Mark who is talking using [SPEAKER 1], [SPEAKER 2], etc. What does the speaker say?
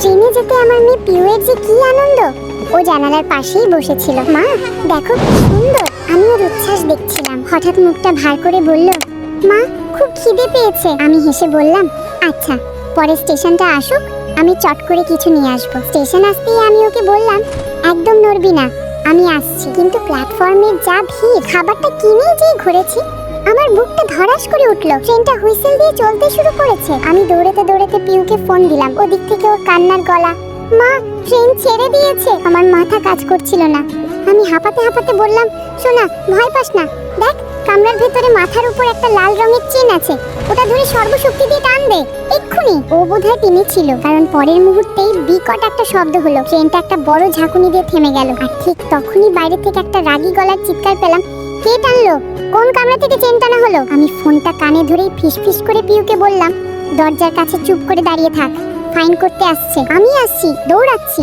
[SPEAKER 1] ট্রেনে যেতে আমার মেয়ে পিউয়ের যে কি আনন্দ? ও জানালার পাশেই বসেছিল। মা, দেখো কি সুন্দর। আমি ওর উচ্ছ্বাস দেখছিলাম। হঠাৎ মুখটা ভার করে বলল, মা, খুব খিদে পেয়েছে। আমি হেসে বললাম আচ্ছা পরে স্টেশনটা আসুক। আমি চট করে কিছু নিয়ে আসব। স্টেশন আসতেই আমি ওকে বললাম, একদম নড়বি না। আমি আসছি, কিন্তু প্ল্যাটফর্মে যা ভিড়, খাবারটা কিনে যেই ঘুরেছি। আমার বুকটা ধরাস করে উঠল। ট্রেনটা হুইসেল দিয়ে চলতে শুরু করেছে। আমি দৌড়াতে দৌড়াতে পিউকে ফোন দিলাম। ওদিক থেকে ওর কান্নার গলা, মা, ট্রেন ছেড়ে দিয়েছে। আমার মাথা কাজ করছিল না। আমি হাঁপাতে হাঁপাতে বললাম শোনা ভয় পাস না। দেখ, কামরার ভেতরে মাথার উপর একটা লাল রঙের চেন আছে। ওটা ধরে সর্বশক্তি দিয়ে টান দে। এক্ষুনি ও বোধহয় তিনি ছিল। কারণ পরের মুহূর্তেই বিকট একটা শব্দ হলো। ট্রেনটা একটা বড় ঝাঁকুনি দিয়ে থেমে গেল। আর ঠিক তখনই বাইরে থেকে একটা রাগি গলার চিৎকার পেলাম। কে টানলো? কোন কামরা থেকে চেন টানা হলো? আমি ফোনটা কানে ধরেই ফিসফিস করে পিউকে বললাম, দরজার কাছে চুপ করে দাঁড়িয়ে থাক। ফাইন করতে আসছে। আমি আসছি, দৌড়াচ্ছি।